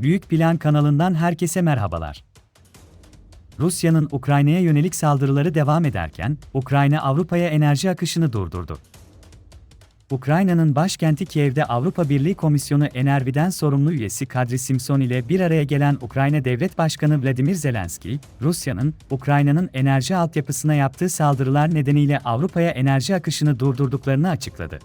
Büyük Plan kanalından herkese merhabalar. Rusya'nın Ukrayna'ya yönelik saldırıları devam ederken, Ukrayna Avrupa'ya enerji akışını durdurdu. Ukrayna'nın başkenti Kiev'de Avrupa Birliği Komisyonu Enervi'den sorumlu üyesi Kadri Simson ile bir araya gelen Ukrayna Devlet Başkanı Vladimir Zelenski, Rusya'nın, Ukrayna'nın enerji altyapısına yaptığı saldırılar nedeniyle Avrupa'ya enerji akışını durdurduklarını açıkladı.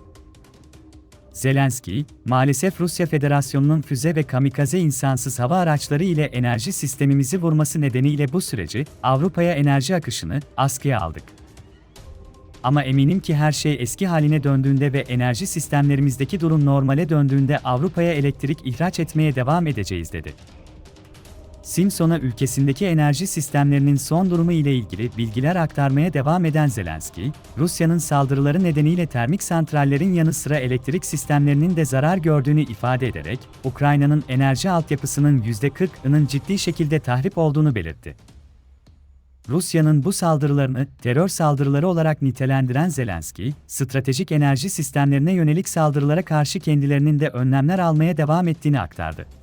Zelenski, maalesef Rusya Federasyonu'nun füze ve kamikaze insansız hava araçları ile enerji sistemimizi vurması nedeniyle bu süreci, Avrupa'ya enerji akışını askıya aldık. Ama eminim ki her şey eski haline döndüğünde ve enerji sistemlerimizdeki durum normale döndüğünde Avrupa'ya elektrik ihraç etmeye devam edeceğiz dedi. Simpson'a ülkesindeki enerji sistemlerinin son durumu ile ilgili bilgiler aktarmaya devam eden Zelenski, Rusya'nın saldırıları nedeniyle termik santrallerin yanı sıra elektrik sistemlerinin de zarar gördüğünü ifade ederek, Ukrayna'nın enerji altyapısının %40'ının ciddi şekilde tahrip olduğunu belirtti. Rusya'nın bu saldırılarını terör saldırıları olarak nitelendiren Zelenski, stratejik enerji sistemlerine yönelik saldırılara karşı kendilerinin de önlemler almaya devam ettiğini aktardı.